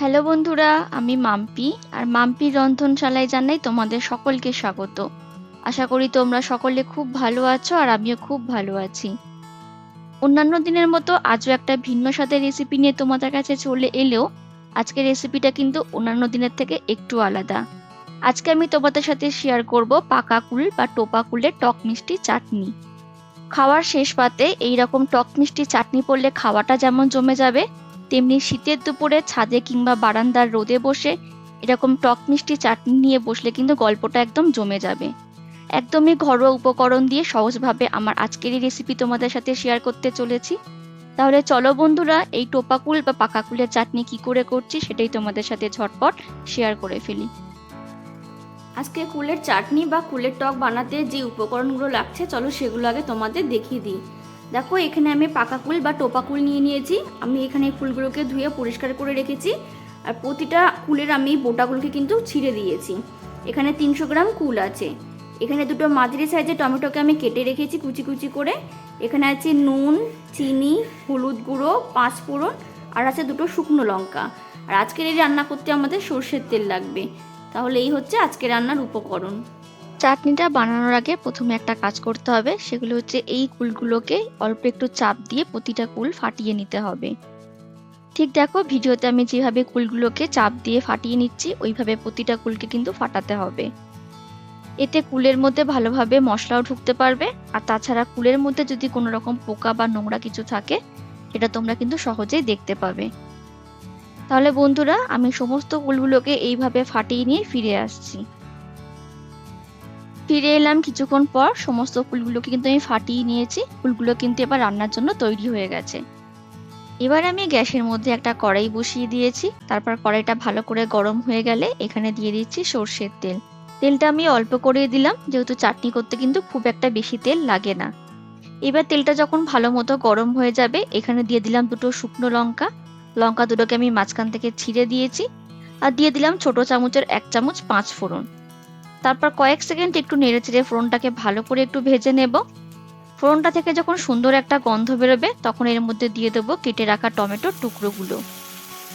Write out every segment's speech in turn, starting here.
Hello বন্ধুরা, আমি মাম্পি আর মাম্পির রন্ধনশালায় জানাই তোমাদের সকলকে স্বাগত। আশা করি তোমরা সকলে খুব ভালো আছো আর আমিও খুব ভালো আছি। অন্যান্য দিনের মতো আজও একটা ভিন্ন স্বাদের রেসিপি নিয়ে তোমাদের কাছে চলে এলেও আজকের রেসিপিটা কিন্তু অন্যান্য দিনের থেকে একটু আলাদা। আজকে আমি তোমাদের সাথে শেয়ার করব পাকা কুল বা টোপা কুলের টক মিষ্টি চাটনি। খাওয়ার শেষ পাতে এইরকম টক মিষ্টি চাটনি পড়লে খাওয়াটা যেমন জমে যাবে তেমনি শীতের দুপুরে ছাদে কিংবা বারান্দার রোদে বসে এরকম টক মিষ্টি চাটনি নিয়ে বসলে কিন্তু গল্পটা একদম জমে যাবে। একদমই ঘরোয়া উপকরণ দিয়ে সহজভাবে আমার আজকের এই রেসিপি তোমাদের সাথে শেয়ার করতে চলেছি। তাহলে চলো বন্ধুরা, এই টোপাকুল বা পাকাকুলের চাটনি কি করে করছি সেটাই তোমাদের সাথে ঝটপট শেয়ার করে ফেলি। আজকে কুলের চাটনি বা কুলের টক বানাতে যে উপকরণগুলো লাগছে, চলো সেগুলো আগে তোমাদের দেখিয়ে দিই। দেখো, এখানে আমি পাকা কুল বা টোপা কুল নিয়ে নিয়েছি। আমি এখানে ফুলগুলোকে ধুয়ে পরিষ্কার করে রেখেছি। আর প্রতিটা কুলের আমি বোটাগুলোকে কিন্তু ছিঁড়ে দিয়েছি। এখানে তিনশো গ্রাম কুল আছে। এখানে দুটো মাঝারি সাইজের টমেটোকে আমি কেটে রেখেছি কুচি কুচি করে। এখানে আছে নুন, চিনি, হলুদ গুঁড়ো পাঁচ ফোড়ন আর আছে দুটো শুকনো লঙ্কা। আর আজকের এই রান্না করতে আমাদের সর্ষের তেল লাগবে। তাহলে এই হচ্ছে আজকে রান্নার উপকরণ। চাটনিটা বানানোর আগে প্রথমে একটা কাজ করতে হবে, সেগুলো হচ্ছে এই কুলগুলোকে অল্প একটু চাপ দিয়ে প্রতিটা কুল ফাটিয়ে নিতে হবে। ঠিক দেখো, ভিডিওতে আমি যেভাবে কুলগুলোকে চাপ দিয়ে ফাটিয়ে নিচ্ছি, ওইভাবে প্রতিটা কুলকে কিন্তু ফাটাতে হবে। এতে কুলের মধ্যে ভালোভাবে মশলাও ঢুকতে পারবে, আর তাছাড়া কুলের মধ্যে যদি কোনো রকম পোকা বা নোংরা কিছু থাকে, সেটা তোমরা কিন্তু সহজেই দেখতে পাবে। তাহলে বন্ধুরা, আমি সমস্ত কুলগুলোকে এইভাবে ফাটিয়ে নিয়ে ফিরে আসছি। ফিরে এলাম কিছুক্ষণ পর। সমস্ত ফুলগুলোকে কিন্তু আমি ফাটিয়ে নিয়েছি। ফুলগুলো কিন্তু এবার রান্নার জন্য তৈরি হয়ে গেছে। এবার আমি গ্যাসের মধ্যে একটা কড়াই বসিয়ে দিয়েছি। তারপর কড়াইটা ভালো করে গরম হয়ে গেলে এখানে দিয়ে দিচ্ছি সর্ষের তেল। তেলটা আমি অল্প করে দিলাম, যেহেতু চাটনি করতে কিন্তু খুব একটা বেশি তেল লাগে না। এবার তেলটা যখন ভালো মতো গরম হয়ে যাবে, এখানে দিয়ে দিলাম দুটো শুকনো লঙ্কা। লঙ্কা দুটোকে আমি মাঝখান থেকে ছিঁড়ে দিয়েছি। আর দিয়ে দিলাম ছোট চামচের এক চামচ পাঁচ ফোড়ন। তারপর কয়েক সেকেন্ড একটু নেড়ে চেড়ে ফোড়নটাকে ভালো করে একটু ভেজে নেব। ফোড়নটা থেকে যখন সুন্দর একটা গন্ধ বেরোবে, তখন এর মধ্যে দিয়ে দেবো কেটে রাখা টমেটোর টুকরোগুলো।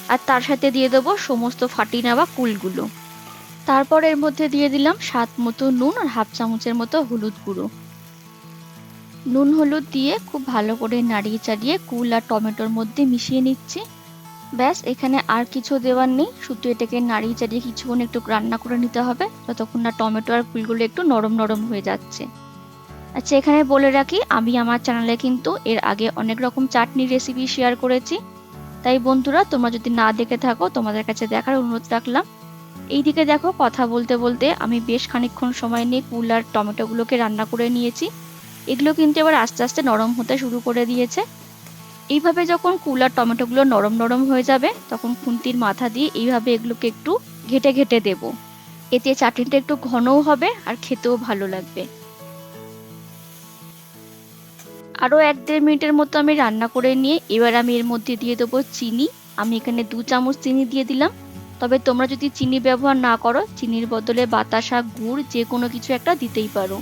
আর তার সাথে দিয়ে দেবো সমস্ত ফাটিয়ে নেওয়া কুলগুলো। তারপর এর মধ্যে দিয়ে দিলাম স্বাদ মতো নুন আর হাফ চামচের মতো হলুদ গুঁড়ো। নুন হলুদ দিয়ে খুব ভালো করে নাড়িয়ে চাড়িয়ে কুল আর টমেটোর মধ্যে মিশিয়ে নিচ্ছি। ব্যাস, এখানে আর কিছু দেওয়ার নেই। শুধু এটাকে নাড়িয়ে চাড়িয়ে কিছুক্ষণ একটু রান্না করে নিতে হবে, যতক্ষণ না টমেটো আর ফুলগুলো একটু নরম নরম হয়ে যাচ্ছে। আচ্ছা এখানে বলে রাখি, আমি আমার চ্যানেলে কিন্তু এর আগে অনেক রকম চাটনির রেসিপি শেয়ার করেছি। তাই বন্ধুরা, তোমরা যদি না দেখে থাকো, তোমাদের কাছে দেখার অনুরোধ রাখলাম। এইদিকে দেখো, কথা বলতে বলতে আমি বেশ খানিকক্ষণ সময় নিয়ে কুল আর টমেটোগুলোকে রান্না করে নিয়েছি। এগুলো কিন্তু এবার আস্তে আস্তে নরম হতে শুরু করে দিয়েছে। এইভাবে যখন কুলার টমেটোগুলো নরম নরম হয়ে যাবে, তখন খুন্তির মাথা দিয়ে এইভাবে এগুলোকে একটু ঘেটে ঘেটে দেব। এতে চাটনিটা একটু ঘনও হবে আর খেতেও ভালো লাগবে। আরও এক দেড় মিনিটের মতো আমি রান্না করে নিয়ে এবার আমি এর মধ্যে দিয়ে দেবো চিনি। আমি এখানে দু চামচ চিনি দিয়ে দিলাম। তবে তোমরা যদি চিনি ব্যবহার না করো, চিনির বদলে বাতাসা, গুড় যে কোনো কিছু একটা দিতেই পারো।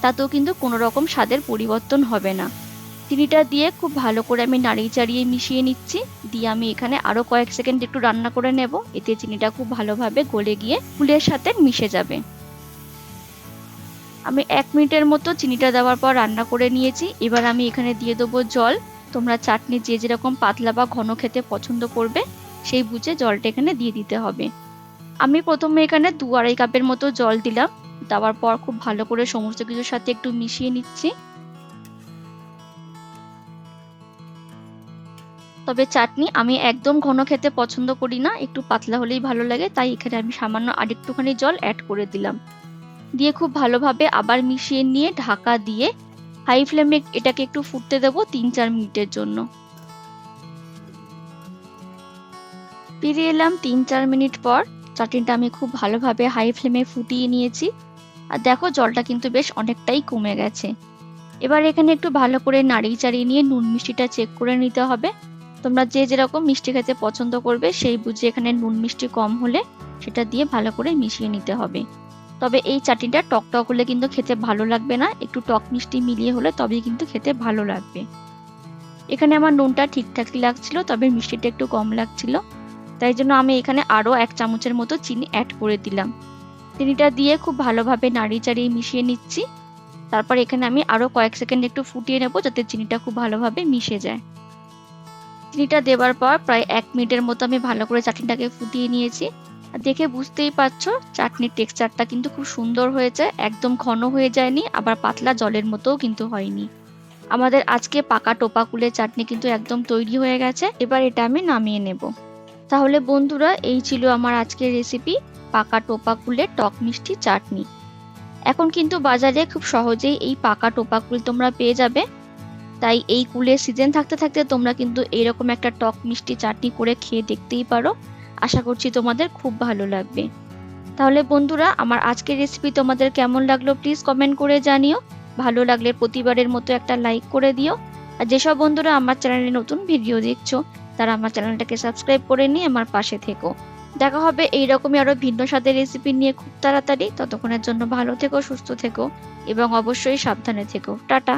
তাতেও কিন্তু কোনো রকম স্বাদের পরিবর্তন হবে না। চিনিটা দিয়ে খুব ভালো করে আমি নাড়িয়ে চাড়িয়ে মিশিয়ে নিচ্ছি। দিয়ে আমি এখানে আরও কয়েক সেকেন্ড একটু রান্না করে নেব। এতে চিনিটা খুব ভালোভাবে গলে গিয়ে ফুলের সাথে মিশে যাবে। আমি এক মিনিটের মতো চিনিটা দেওয়ার পর রান্না করে নিয়েছি। এবার আমি এখানে দিয়ে দেবো জল। তোমরা চাটনি যে যেরকম পাতলা বা ঘন খেতে পছন্দ করবে, সেই বুঝে জলটা এখানে দিয়ে দিতে হবে। আমি প্রথমে এখানে দু আড়াই কাপের মতো জল দিলাম। দেওয়ার পর খুব ভালো করে সমস্ত কিছুর সাথে একটু মিশিয়ে নিচ্ছি। তবে চাটনি আমি একদম ঘন খেতে পছন্দ করি না, একটু পাতলা হলেই ভালো লাগে, তাই এখানে আমি সামান্য আরেকটুখানি জল অ্যাড করে দিলাম। দিয়ে খুব ভালোভাবে আবার মিশিয়ে নিয়ে ঢাকা দিয়ে হাই ফ্লেমে এটাকে একটু ফুটতে দেবো তিন চার মিনিটের জন্য। ফিরে এলাম তিন চার মিনিট পর, চাটনিটা আমি খুব ভালোভাবে হাই ফ্লেমে ফুটিয়ে নিয়েছি। আর দেখো জলটা কিন্তু বেশ অনেকটাই কমে গেছে। এবার এখানে একটু ভালো করে নাড়িয়ে চাড়িয়ে নিয়ে নুন মিষ্টিটা চেক করে নিতে হবে। তোমরা যে যেরকম মিষ্টি খেতে পছন্দ করবে, সেই বুঝে এখানে নুন মিষ্টি কম হলে সেটা দিয়ে ভালো করে মিশিয়ে নিতে হবে। তবে এই চাটনিটা টক টক হলে কিন্তু খেতে ভালো লাগবে না, একটু টক মিষ্টি মিলিয়ে হলে তবেই কিন্তু খেতে ভালো লাগবে। এখানে আমার নুনটা ঠিকঠাকই লাগছিল, তবে মিষ্টিটা একটু কম লাগছিল। তাই জন্য আমি এখানে আরও এক চামচের মতো চিনি অ্যাড করে দিলাম। চিনিটা দিয়ে খুব ভালোভাবে নাড়িয়ে চাড়িয়ে মিশিয়ে নিচ্ছি। তারপর এখানে আমি আরও কয়েক সেকেন্ড একটু ফুটিয়ে নেব যাতে চিনিটা খুব ভালোভাবে মিশে যায়। চিনিটা দেওয়ার পর প্রায় এক মিনিটের মতো আমি ভালো করে চাটনিটাকে ফুটিয়ে নিয়েছি। দেখে বুঝতেই পারছ, চাটনির টেক্সচারটা কিন্তু খুব সুন্দর হয়েছে, একদম ঘন হয়ে যায়নি, আবার পাতলা জলের মতোও কিন্তু হয়নি। আমাদের আজকে পাকা টোপা কুলের চাটনি কিন্তু একদম তৈরি হয়ে গেছে, এবার এটা আমি নামিয়ে নেব। তাহলে বন্ধুরা, এই ছিল আমার আজকের রেসিপি পাকা টোপা কুলের টক মিষ্টি চাটনি। এখন কিন্তু বাজারে খুব সহজেই এই পাকা টোপা কুল তোমরা পেয়ে যাবে। তাই এই কুলের সিজন থাকতে থাকতে তোমরা কিন্তু এইরকম একটা টক মিষ্টি চাটনি করে খেয়ে দেখতেই পারো। আশা করছি তোমাদের খুব ভালো লাগবে। তাহলে বন্ধুরা, আমার আজকের রেসিপি তোমাদের কেমন লাগল প্লিজ কমেন্ট করে জানিও। ভালো লাগলে প্রতিবারের মতো একটা লাইক করে দিও। আর যেসব বন্ধুরা আমার চ্যানেলে নতুন ভিডিও দেখছ, তারা আমার চ্যানেলটাকে সাবস্ক্রাইব করে নিয়ে আমার পাশে থেকো। দেখা হবে এইরকমই আরও ভিন্ন স্বাদের রেসিপি নিয়ে খুব তাড়াতাড়ি। ততক্ষণের জন্য ভালো থেকো, সুস্থ থেকো এবং অবশ্যই সাবধানে থেকো। টাটা!